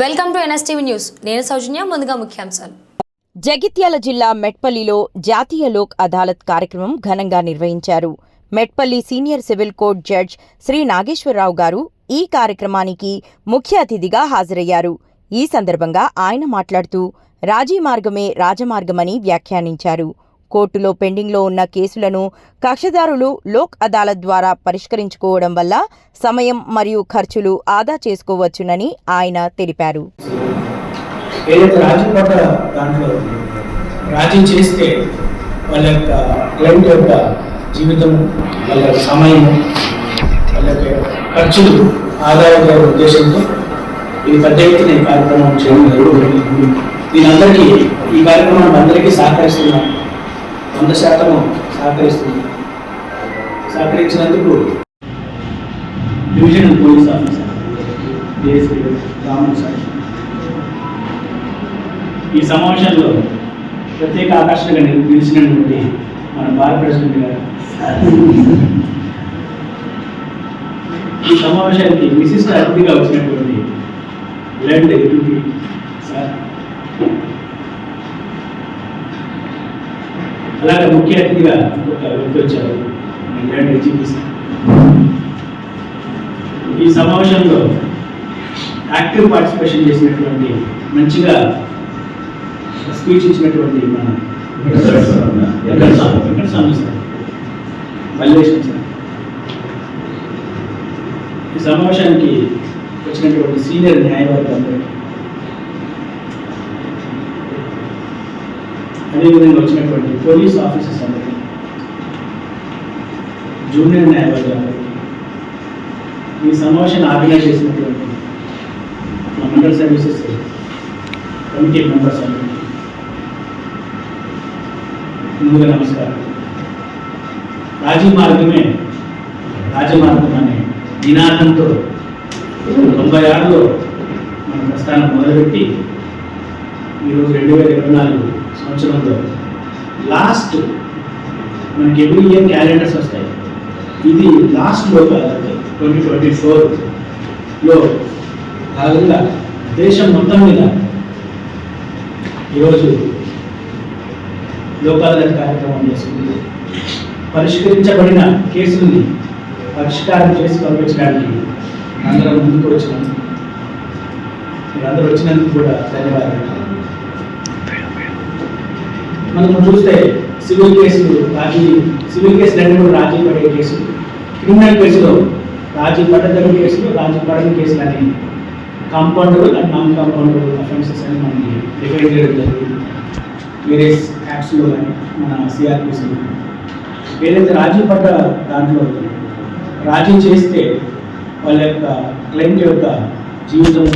Welcome to NSTV news. నేను సౌజన్య ముందుగా ముఖ్యాంశాలు. జగిత్యాల జిల్లా మెట్పల్లిలో జాతీయ లోక్ అదాలత్ కార్యక్రమం ఘనంగా నిర్వహించారు. Metpalli senior civil court judge Shri Nageswararao గారు ఈ కార్యక్రమానికి ముఖ్య అతిథిగా హాజరయ్యారు. ఈ సందర్భంగా ఆయన మాట్లాడుతూ రాజీ మార్గమే రాజమార్గమని వ్యాఖ్యానించారు. కోర్టులో పెండింగ్లో ఉన్న కేసులను కక్షదారులు లోక్ అదాలత్ ద్వారా పరిష్కరించుకోవడం వల్ల సమయం మరియు ఖర్చులు ఆదా చేసుకోవచ్చునని ఆయన తెలిపారు. రాజీ చేస్తే వాళ్ళ యొక్క క్లయింట్ యొక్క జీవితం వాళ్ళ యొక్క సమయం వాళ్ళ యొక్క ఖర్చులు ఆదాయ ఉద్దేశంతో ఇది పెద్ద ఎత్తున ఈ కార్యక్రమం చేయడం జరుగుతుంది. దీని అందరికీ ఈ కార్యక్రమానికి అందరికీ సహకరిస్తున్నాం వంద శాతం సహకరిస్తుంది. సహకరించినందుకు divisional police officer DSP Raman sir. ఈ సమావేశంలో ప్రత్యేక ఆకర్షణగా నిలిచినటువంటి మన భారత ప్రెసిడెంట్ గారు. ఈ సమావేశానికి విశిష్ట అతిథిగా వచ్చినటువంటి ల్యాండ్ సార్. అలాగే ముఖ్య అతిథిగా ఒక వ్యక్తి వచ్చారు ఈ సమావేశంలో యాక్టివ్ పార్టిసిపేషన్ చేసినటువంటి మంచిగా స్పీచ్ ఇచ్చినటువంటి మన వెంకటస్వామి వెంకటస్వామి సార్ మల్లేశం సార్ ఈ సమావేశానికి వచ్చినటువంటి సీనియర్ న్యాయవాదులు అదేవిధంగా వచ్చినటువంటి పోలీస్ ఆఫీసర్స్ అందరికీ జూనియర్ న్యాయవాదులు ఈ సమావేశాన్ని ఆర్గనైజ్ చేసినటువంటి మా మండల్ సర్వీసెస్ కమిటీ మెంబర్స్ అందరికీ ముందుగా నమస్కారం. రాజీ మార్గమే రాజమార్గం అనే నినాదంతో తొంభై ఆరులో మన ప్రస్థానం మొదలుపెట్టి ఈరోజు రెండు వేల ఇరవై నాలుగు సంవత్సరంలో. లాస్ట్ మనకి ఎవ్రీ ఇయర్ క్యాలెండర్స్ వస్తాయి. ఇది లాస్ట్లో ట్వంటీ ట్వంటీ ఫోర్లో భాగంగా దేశం మొత్తం మీద ఈరోజు లోకాదాలత కార్యక్రమం చేసుకుంది పరిష్కరించబడిన కేసుల్ని పరిష్కారం చేసి పంపించడానికి అందరం ముందుకు వచ్చినాం. మీరందరూ వచ్చినందుకు కూడా ధన్యవాదాలు. మనం చూస్తే సివిల్ కేసులు రాజీ సివిల్ కేసు రెండు కూడా రాజీ పడే కేసులు. క్రిమినల్ కేసులో రాజీ పడ్డదని కేసులు రాజీ పడని కేసులు అని compoundable and non compoundable offences అని మనం డిఫైన్ చేయడం జరుగుతుంది. వేరే యాప్స్లో కానీ మన సిఆర్పిసిలో ఏదైతే రాజీ పడ్డ దాంట్లో రాజీ చేస్తే వాళ్ళ యొక్క క్లయింట్ యొక్క జీవితం